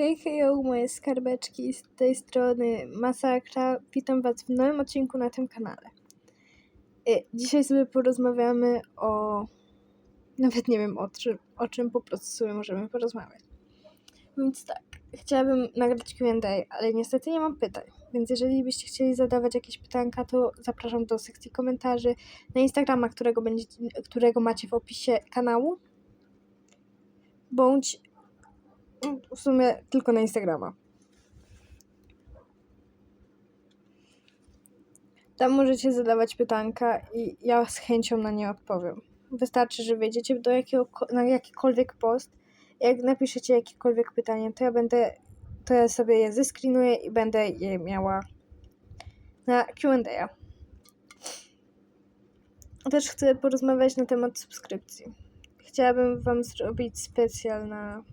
Hej, hejo, moje skarbeczki z tej strony Masakra. Witam Was w nowym odcinku na tym kanale. Y, Dzisiaj sobie porozmawiamy o... Nawet nie wiem o czym, o czym po prostu sobie możemy porozmawiać. Więc tak, chciałabym nagrać Q&A, ale niestety nie mam pytań. Więc jeżeli byście chcieli zadawać jakieś pytanka, to zapraszam do sekcji komentarzy na Instagrama, którego, będzie, którego macie w opisie kanału. Bądź w sumie tylko na Instagrama. Tam możecie zadawać pytanka i ja z chęcią na nie odpowiem. Wystarczy, że wejdziecie do jakiego, na jakikolwiek post. Jak napiszecie jakiekolwiek pytanie, to ja będę, to ja sobie je zeskrinuję i będę je miała na Q&A. Też chcę porozmawiać na temat subskrypcji. Chciałabym Wam zrobić specjal na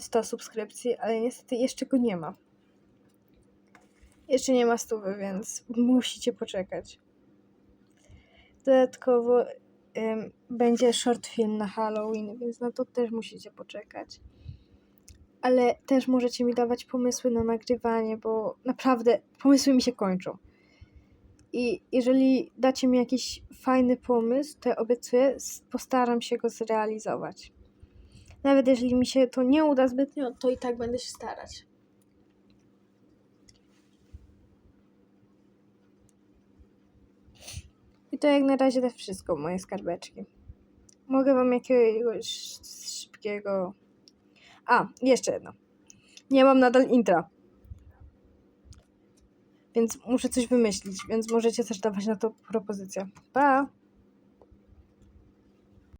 100 subskrypcji, ale niestety jeszcze go nie ma. Jeszcze nie ma stówy, więc musicie poczekać. Dodatkowo ym, będzie short film na Halloween, więc na to też musicie poczekać. Ale też możecie mi dawać pomysły na nagrywanie, bo naprawdę pomysły mi się kończą. I jeżeli dacie mi jakiś fajny pomysł, to ja obiecuję, postaram się go zrealizować. Nawet jeżeli mi się to nie uda zbytnio, to i tak będę się starać. I to jak na razie to wszystko, moje skarbeczki. Mogę wam jakiegoś szybkiego... A, jeszcze jedno. Nie mam nadal intra. Więc muszę coś wymyślić, więc możecie też dawać na to propozycję. Pa!